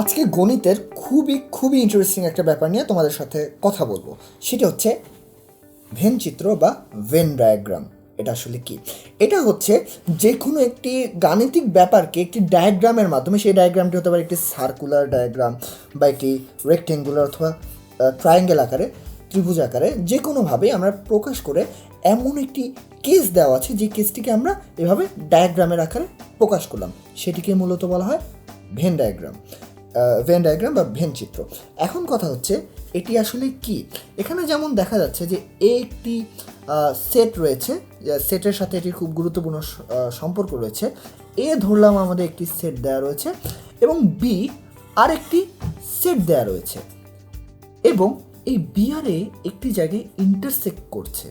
আজকে গণিতের খুবই খুবই ইন্টারেস্টিং একটা ব্যাপার নিয়ে তোমাদের সাথে কথা বলব। সেটা হচ্ছে ভেন চিত্র বা ভেন ডায়াগ্রাম এটা আসলে কি? এটা হচ্ছে যে কোনো একটি গাণিতিক ব্যাপারকে একটি ডায়াগ্রামের মাধ্যমে, সেই ডায়াগ্রামটি হতে পারে একটি সার্কুলার ডায়াগ্রাম বা একটি রেক্টেঙ্গুলার অথবা ট্রায়াঙ্গেল আকারে, ত্রিভুজ আকারে যে কোনোভাবে আমরা প্রকাশ করে এমন একটি কেস দেওয়া আছে, যে কেসটিকে আমরা এভাবে ডায়াগ্রামের আকারে প্রকাশ করলাম। সেটিকে মূলত বলা হয় ভেন ডায়াগ্রাম ভেন ডায়াগ্রাম বা ভেন চিত্র। এখন কথা হচ্ছে, এটি আসলে কি? এখানে যেমন দেখা যাচ্ছে যে একটি সেট রয়েছে সেটের সাথে এটির খুব গুরুত্বপূর্ণ সম্পর্ক রয়েছে। এ ধরলাম আমাদের একটি সেট দেওয়া রয়েছে এবং বি আরেকটি সেট দেওয়া রয়েছে এবং এই বি আর এ একটি জায়গায় ইন্টারসেক্ট করছে।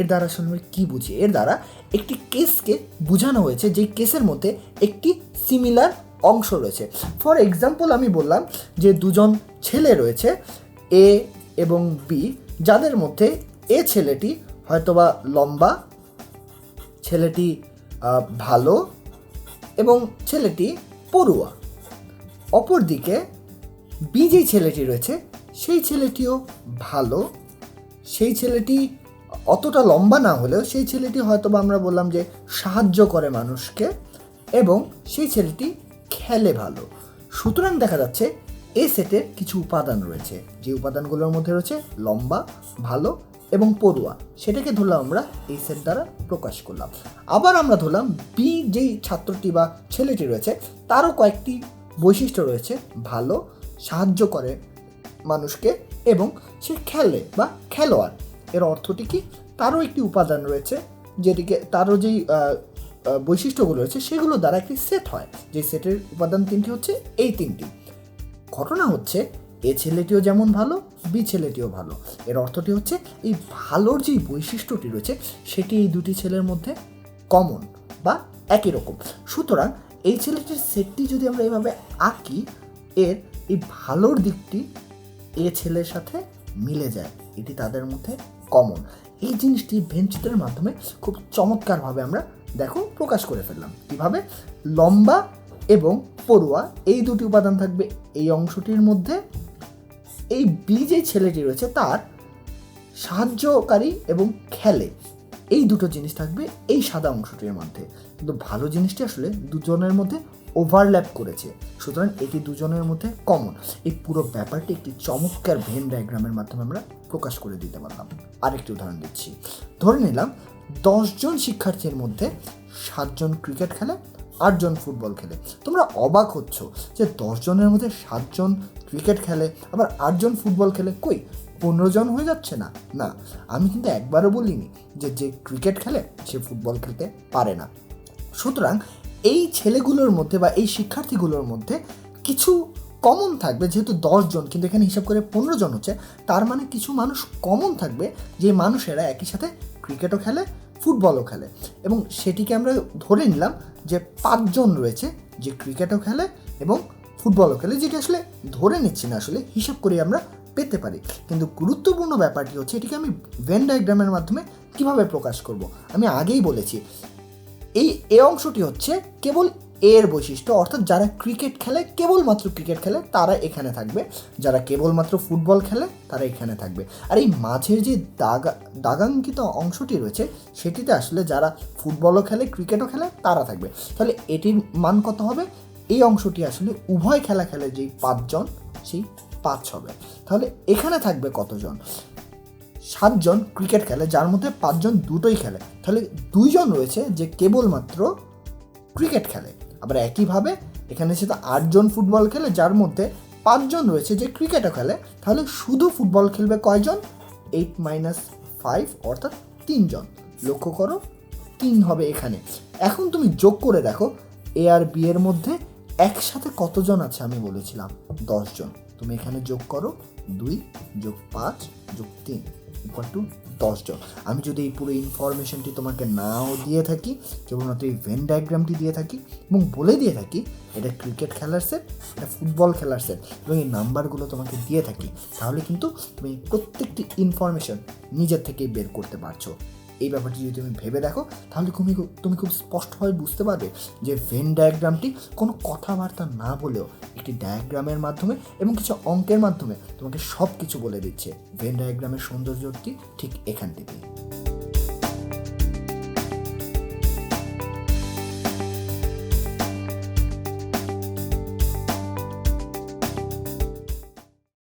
এর দ্বারা আসলে আমরা কী বুঝি? এর দ্বারা একটি কেসকে বোঝানো হয়েছে যে কেসের মধ্যে একটি সিমিলার অংশ রয়েছে। ফর এক্সাম্পল আমি বললাম যে দুজন ছেলে রয়েছে এ এবং বি যাদের মধ্যে এ ছেলেটি হয়তোবা লম্বা, ছেলেটি ভালো এবং ছেলেটি পড়ুয়া। অপরদিকে বি যে ছেলেটি রয়েছে, সেই ছেলেটিও ভালো, সেই ছেলেটি অতটা লম্বা না হলেও সেই ছেলেটি হয়তো বা আমরা বললাম যে সাহায্য করে মানুষকে এবং সেই ছেলেটি খেলে ভালো। সুতরাং দেখা যাচ্ছে এ সেটের কিছু উপাদান রয়েছে। যে উপাদানগুলোর মধ্যে রয়েছে লম্বা, ভালো এবং পড়ুয়া। সেটাকে ধরলাম আমরা এই সেট দ্বারা প্রকাশ করলাম। আবার আমরা ধরলাম বি যেই ছাত্রটি বা ছেলেটি রয়েছে, তারও কয়েকটি বৈশিষ্ট্য রয়েছে। ভালো, সাহায্য করে মানুষকে এবং সে খেলে বা খেলোয়াড়। এর অর্থটি কি? তারও একটি উপাদান রয়েছে, যেটিকে তারও যেই বৈশিষ্ট্যগুলো রয়েছে, সেগুলো দ্বারা একটি সেট হয়। যে সেটের উপাদান তিনটি হচ্ছে, এই তিনটি। ঘটনা হচ্ছে, এ ছেলেটিও যেমন ভালো, বি ছেলেটিও ভালো। এর অর্থটি হচ্ছে, এই ভালোর যেই বৈশিষ্ট্যটি রয়েছে, সেটি এই দুটি ছেলের মধ্যে কমন বা একই রকম। সুতরাং, এই ছেলেটির সেটটি যদি আমরা এভাবে আঁকি, এর এই ভালোর দিকটি এ ছেলের সাথে মিলে যায়। এটি তাদের মধ্যে কমন এই জিনিসটি ভেনচিত্রের মাধ্যমে খুব চমৎকারভাবে আমরা দেখো, প্রকাশ করে ফেললাম। কীভাবে? লম্বা এবং পড়ুয়া, এই দুটি উপাদান থাকবে এই অংশটির মধ্যে। এই বি যে ছেলেটি রয়েছে, তার সাহায্যকারী এবং খেলে। এই দুটো জিনিস থাকবে এই সাদা অংশটির মধ্যে। কিন্তু ভালো জিনিসটি আসলে দুজনের মধ্যে ওভারল্যাপ করেছে। সুতরাং এটি দুজনের মধ্যে কমন এই পুরো ব্যাপারটি একটি চমৎকার ভেন ডায়াগ্রামের মাধ্যমে আমরা প্রকাশ করে দিতে পারলাম। আরেকটি উদাহরণ দিচ্ছি। ধরে নিলাম দশজন শিক্ষার্থীর মধ্যে সাতজন ক্রিকেট খেলে আটজন ফুটবল খেলে। তোমরা অবাক হচ্ছ যে দশজনের মধ্যে সাতজন ক্রিকেট খেলে, আবার আটজন ফুটবল খেলে। কই, পনেরো জন হয়ে যাচ্ছে না? না, আমি কিন্তু একবারও বলিনি যে যে ক্রিকেট খেলে, সে ফুটবল খেলতে পারে না। সুতরাং এই ছেলেগুলোর মধ্যে বা এই শিক্ষার্থীগুলোর মধ্যে কিছু কমন থাকবে, যেহেতু জন, কিন্তু এখানে হিসাব করে পনেরো জন হচ্ছে, তার মানে কিছু মানুষ কমন থাকবে, যে মানুষেরা একই সাথে ক্রিকেটও খেলে, ফুটবলও খেলে। এবং সেটিকে আমরা ধরে নিলাম যে পাঁচজন রয়েছে যে ক্রিকেটও খেলে এবং ফুটবলও খেলে, যেটি আসলে ধরে নিচ্ছি না, আসলে হিসাব করে আমরা পেতে পারি। কিন্তু গুরুত্বপূর্ণ ব্যাপারটি হচ্ছে, এটিকে আমি ভেন ডায়াগ্রামের মাধ্যমে কীভাবে প্রকাশ করব? আমি আগেই বলেছি এই এ অংশটি হচ্ছে কেবল এর বৈশিষ্ট্য। অর্থাৎ যারা ক্রিকেট খেলে, কেবলমাত্র ক্রিকেট খেলে, তারা এখানে থাকবে। যারা কেবলমাত্র ফুটবল খেলে, তারা এখানে থাকবে। আর এই মাঝের যে দাগা, দাগাঙ্কিত অংশটি রয়েছে, সেটিতে আসলে যারা ফুটবলও খেলে, ক্রিকেটও খেলে, তারা থাকবে। তাহলে এটির মান কত হবে? এই অংশটি আসলে উভয় খেলা খেলে যেই পাঁচজন, সেই পাঁচ হবে। তাহলে এখানে থাকবে কতজন? সাতজন ক্রিকেট খেলে, যার মধ্যে পাঁচজন দুটোই খেলে। তাহলে দুইজন রয়েছে যে কেবলমাত্র ক্রিকেট খেলে। আবার একইভাবে এখানে সেটা আটজন ফুটবল খেলে, যার মধ্যে পাঁচজন রয়েছে যে ক্রিকেটও খেলে। তাহলে শুধু ফুটবল খেলবে কয়জন? এইট মাইনাস ফাইভ অর্থাৎ তিনজন। লক্ষ্য করো, তিন হবে এখানে। এখন তুমি যোগ করে দেখো এ আর বি এর মধ্যে একসাথে কতজন আছে আমি বলেছিলাম? দশজন। তুমি এখানে যোগ করো দুই যোগ পাঁচ যোগ তিন ইকুয়াল টু দশজন আমি যদি এই পুরো ইনফরমেশনটি তোমাকে নাও দিয়ে থাকি, কেবলমাত্র এই ভেন ডায়াগ্রামটি দিয়ে থাকি এবং বলে দিয়ে থাকি, এটা ক্রিকেট খেলার সেট এটা ফুটবল খেলার সেট এবং এই নাম্বারগুলো তোমাকে দিয়ে থাকি, তাহলে কিন্তু তুমি প্রত্যেকটি ইনফরমেশন নিজের থেকেই বের করতে পারছ। এই ব্যাপারটি যদি তুমি ভেবে দেখো, তাহলে তুমি তুমি খুব স্পষ্টভাবে বুঝতে পারবে যে ভেন ডায়াগ্রামটি কোনো কথাবার্তা না বলেও একটি ডায়াগ্রামের মাধ্যমে এবং কিছু অঙ্কের মাধ্যমে তোমাকে সব কিছু বলে দিচ্ছে। ভেন ডায়াগ্রামের সৌন্দর্যটি ঠিক এখানটিতে